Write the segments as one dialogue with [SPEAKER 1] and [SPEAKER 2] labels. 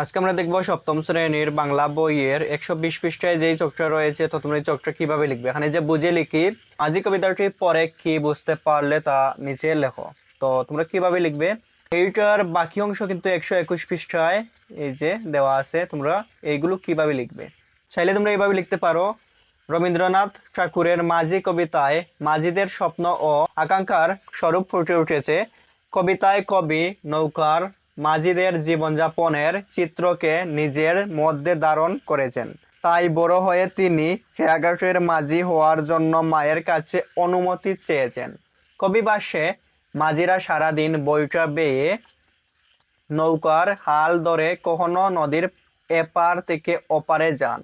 [SPEAKER 1] আজকে আমরা দেখব সপ্তম শ্রেণির বাংলা বইয়ের একশো বিশ পৃষ্ঠায় যেই চকটা রয়েছে, তো তোমরা এই চকটা কীভাবে লিখবে? এখানে যে বুঝে লিখি, আজি কবিতাটি পরে কি বুঝতে পারলে তা নিচে লেখো। তো তোমরা কীভাবে লিখবে? এইটার বাকি অংশ কিন্তু একশো একুশ পৃষ্ঠায় এই যে দেওয়া আছে, তোমরা এইগুলো কীভাবে লিখবে? চাইলে তোমরা এইভাবে লিখতে পারো। রবীন্দ্রনাথ ঠাকুরের মাঝি কবিতায়, মাঝিদের স্বপ্ন ও আকাঙ্ক্ষার স্বরূপ ফুটে উঠেছে। কবিতায় কবি, নৌকার মাঝিদের জীবনযাপনের চিত্রকে নিজের মধ্যে ধারণ করেছেন। তাই বড় হয়ে তিনি খেয়াঘাটের মাঝি হওয়ার জন্য মায়ের কাছে অনুমতি চেয়েছেন। কবি ভাষ্যে মাঝিরা সারাদিন বইটা বেয়ে নৌকার হাল ধরে কখনো নদীর এপার থেকে ওপারে যান।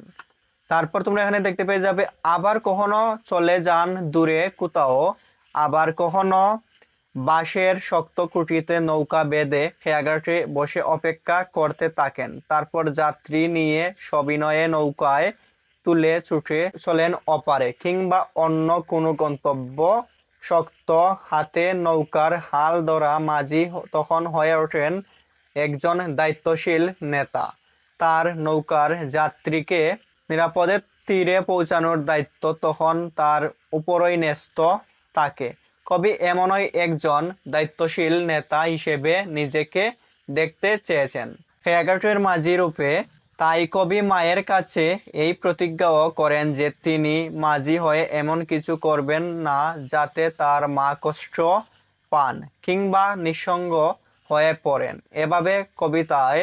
[SPEAKER 1] তারপর তোমরা এখানে দেখতে পেয়ে যাবে, আবার কখনো চলে যান দূরে কোথাও, আবার কখনো বাঁশের শক্ত কুটিতে নৌকা বেঁধে খেয়াঘাটে বসে অপেক্ষা করতে থাকেন। তারপর যাত্রী নিয়ে সবিনয়ে নৌকায় তুলে ছুটে চলেন অপারে কিংবা অন্য কোনো গন্তব্য। শক্ত হাতে নৌকার হাল ধরা মাঝি তখন হয়ে ওঠেন একজন দায়িত্বশীল নেতা। তার নৌকার যাত্রীকে নিরাপদে তীরে পৌঁছানোর দায়িত্ব তখন তার উপরই ন্যস্ত থাকে। কবি এমনই একজন দায়িত্বশীল নেতা হিসেবে নিজেকে দেখতে চেয়েছেন। ফেয়াঘাটের মাঝি রূপে তাই কবি মায়ের কাছে এই প্রতিজ্ঞাও করেন যে তিনি মাঝি হয়ে এমন কিছু করবেন না যাতে তার মা কষ্ট পান কিংবা নিঃসঙ্গ হয়ে পড়েন। এভাবে কবিতায়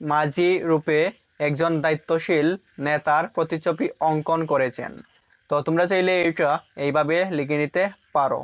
[SPEAKER 1] মাঝি রূপে একজন দায়িত্বশীল নেতার প্রতিচ্ছবি অঙ্কন করেছেন। তো তোমরা চাইলে এটা এইভাবে লিখে নিতে পারো।